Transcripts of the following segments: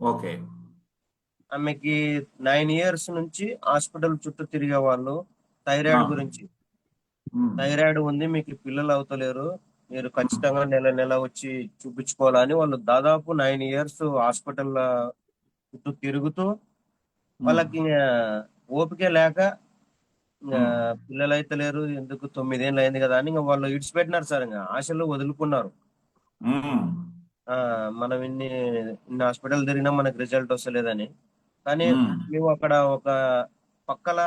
Okay. ఆమెకి nine years నుంచి hospital చుట్టూ తిరిగే వాళ్ళు థైరాయిడ్. గురించి. థైరాయిడ్ ఉంది మీకు పిల్లలు అవుతలేరు. మీరు ఖచ్చితంగా నెల నెల వచ్చి చూపించుకోవాలని వాళ్ళు దాదాపు నైన్ ఇయర్స్ హాస్పిటల్ చుట్టూ తిరుగుతూ వాళ్ళకి ఓపిక లేక పిల్లలు అయితే లేరు ఎందుకు తొమ్మిదేళ్ళు అయింది కదా అని ఇంకా వాళ్ళు ఇడిచిపెట్టినారు సార్ ఇంకా. ఆశలు వదులుకున్నారు. ఆ మనం ఇన్ని ఇన్ని హాస్పిటల్ తిరిగినా మనకి రిజల్ట్ వస్తలేదని. కానీ ఉమ్, మేము అక్కడ ఒక పక్కల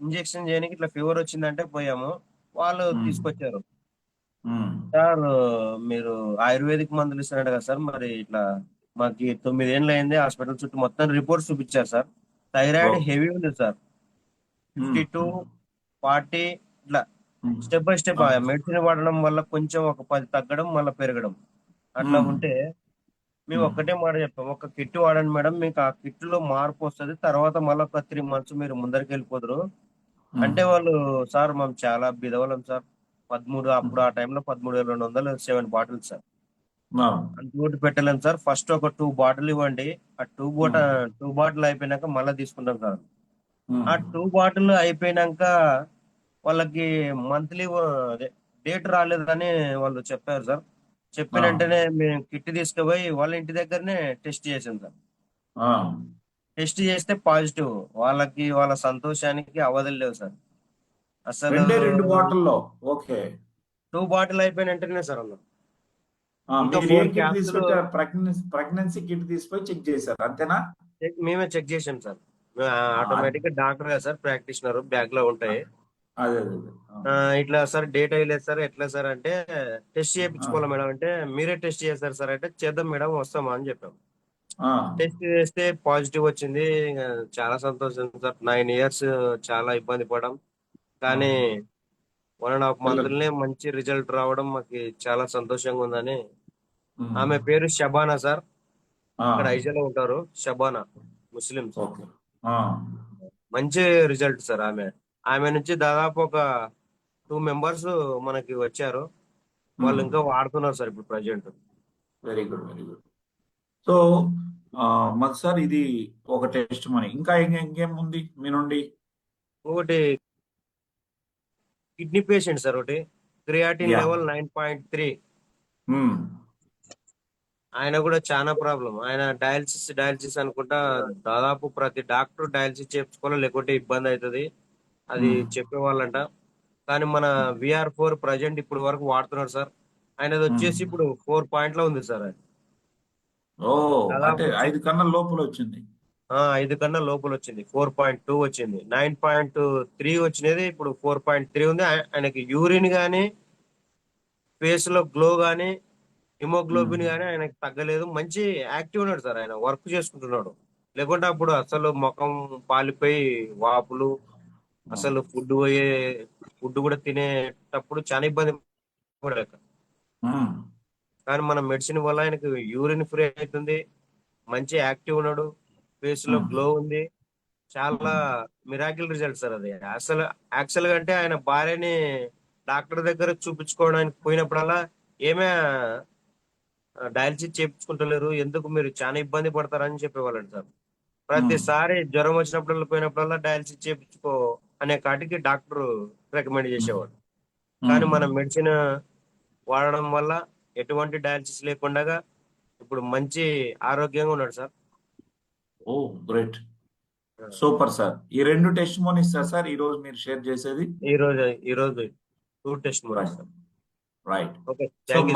ఇంజెక్షన్ చేయడానికి ఇట్లా ఫీవర్ వచ్చిందంటే పోయాము. వాళ్ళు. తీసుకొచ్చారు. ఉమ్, సార్ మీరు ఆయుర్వేదిక్ మందులు ఇస్తున్నాడు కదా సార్ మరి ఇట్లా మాకు తొమ్మిది ఏళ్ళు అయింది హాస్పిటల్ చుట్టూ మొత్తం రిపోర్ట్స్ చూపించారు సార్. థైరాయిడ్. హెవీ ఉంది సార్. ఫిఫ్టీ టూ ఫార్టీ ఇట్లా um, step by step. Medicine వాడడం వల్ల కొంచెం ఒక పది తగ్గడం మళ్ళీ పెరగడం. అట్లా. ఉంటే మేము. ఒక్కటే మాట చెప్పాం. ఒక కిట్ వాడండి మేడం మీకు ఆ కిట్లో మార్పు వస్తుంది. తర్వాత మళ్ళీ ఒక త్రీ మంత్స్ మీరు ముందరికి వెళ్ళిపోదురు. ఉమ్, అంటే వాళ్ళు సార్ మేము చాలా బిదవలం సార్. పదమూడు అప్పుడు ఆ టైంలో పదమూడు వేల రెండు వందలు సెవెన్ బాటిల్స్ సార్. అంతకోటి పెట్టలేము సార్. ఫస్ట్ ఒక టూ బాటిల్ ఇవ్వండి. ఆ టూ బోట టూ బాటిల్ అయిపోయినాక మళ్ళీ తీసుకుంటాం సార్. ఆ టూ బాటిల్ అయిపోయినాక వాళ్ళకి మంత్లీ డేట్ రాలేదని వాళ్ళు చెప్పారు సార్. చెప్పిన. వెంటనే మేము కిట్ తీసుకుపోయి వాళ్ళ ఇంటి దగ్గరనే టెస్ట్ చేసాం సార్. టెస్ట్ చేస్తే పాజిటివ్. వాళ్ళకి వాళ్ళ సంతోషానికి అవధులు లేవు సార్. అసలు రెండే బాటిల్లో. ఓకే. టూ బాటిల్ అయిపోయిన వెంటనే సార్ అన్న. ప్రెగ్నెన్సీ కిట్ తీసుకొని చెక్ చేశారు. అంతేనా? మేమే చెక్ చేసాం సార్. ఆటోమేటిక్గా డాక్టర్ సార్ ప్రాక్టీషనర్. బ్యాగ్లో ఉంటాయి. ఇట్లా సార్ డేట్ అయ్యలేదు సార్. ఎట్లా సార్ అంటే టెస్ట్ చేయించుకోవాలి మేడం అంటే మీరే టెస్ట్ చేస్తారు సార్ అంటే చేద్దాం మేడం వస్తామా అని చెప్పాం. ఆ, టెస్ట్ చేస్తే పాజిటివ్ వచ్చింది. చాలా సంతోషం సార్. నైన్ ఇయర్స్ చాలా ఇబ్బంది పడడం. కానీ వన్ అండ్ హాఫ్ మంత్లనే మంచి రిజల్ట్ రావడం మాకు చాలా సంతోషంగా ఉందని. ఆమె పేరు షబానా సార్. ఇక్కడ ఐజాలో ఉంటారు. షబానా ముస్లిం. మంచి రిజల్ట్ సార్ ఆమె. ఆమె నుంచి దాదాపు ఒక టూ మెంబర్స్ మనకి వచ్చారు. వాళ్ళు ఇంకా వాడుతున్నారు సార్ ఇప్పుడు present. Very good very good. So మరి సార్ ఇది ఒక టెస్ట్ మనీ ఇంకా ఇంకే- ఉంది మీ నుండి? ఒకటి కిడ్నీ పేషెంట్ సార్ ఒకటి. Creatine. Level nine point three. ఆయన కూడా చాలా ప్రాబ్లం ఆయన డయాలసిస్ డయాలసిస్ అనుకుంటా దాదాపు ప్రతి డాక్టర్ డయాలసిస్ చేయించుకోవాలి లేకుంటే ఇబ్బంది అవుతుంది. అది. చెప్పేవాళ్ళంట. కానీ మన విఆర్ ఫోర్ ప్రజెంట్ ఇప్పుడు వరకు వాడుతున్నారు సార్. ఆయనది వచ్చేసి ఇప్పుడు ఫోర్ పాయింట్లో ఉంది సార్ అది. ఓ దాదాపు అంటే ఐదు కన్నా లోపల వచ్చింది. ఆ, ఐదు కన్నా లోపల వచ్చింది. ఫోర్ పాయింట్ టూ వచ్చింది. నైన్ పాయింట్ త్రీ వచ్చినది ఇప్పుడు ఫోర్ పాయింట్ త్రీ ఉంది. ఆయ- ఆయనకి యూరిన్ గానీ ఫేస్లో గ్లో గానీ హిమోగ్లోబిన్. గానీ ఆయనకి తగ్గలేదు. మంచి యాక్టివ్ ఉన్నాడు సార్ ఆయన. వర్క్ చేసుకుంటున్నాడు. లేకుంటే అప్పుడు అసలు ముఖం పాలిపోయి వాపులు అసలు ఫుడ్ పోయే ఫుడ్ కూడా తినేటప్పుడు చాలా ఇబ్బంది పడలేక. ఉమ్, కానీ మన మెడిసిన్ వల్ల ఆయనకు యూరిన్ ఫ్రీ అవుతుంది మంచి యాక్టివ్ ఉన్నాడు ఫేస్లో. గ్లో ఉంది. చాలా మిరాకిల్ రిజల్ట్ సార్ అది. అసలు యాక్చువల్గా అంటే ఆయన భార్యని డాక్టర్ దగ్గర చూపించుకోవడానికి పోయినప్పుడల్లా ఏమే డయాలసిస్ చేయించుకుంటలేరు ఎందుకు మీరు చాలా ఇబ్బంది పడతారని చెప్పేవాళ్ళండి సార్. ప్రతిసారి జ్వరం వచ్చినప్పుడల్లా పోయినప్పుడల్లా డయాలసిస్ చేయించుకో అనే కాటికి డాక్టర్ రికమెండ్ చేసేవాడు. కానీ మన మెడిసిన్ వాడడం వల్ల ఎటువంటి డయాలసిస్ లేకుండా ఇప్పుడు మంచి ఆరోగ్యంగా ఉన్నాడు sir. Oh great. Super sir. ఈ రెండు టెస్ట్ మోనీస్ సార్ ఈ రోజు మీరు షేర్ చేసేది? ఈ రోజు ఈ రోజు two test right. Right. Okay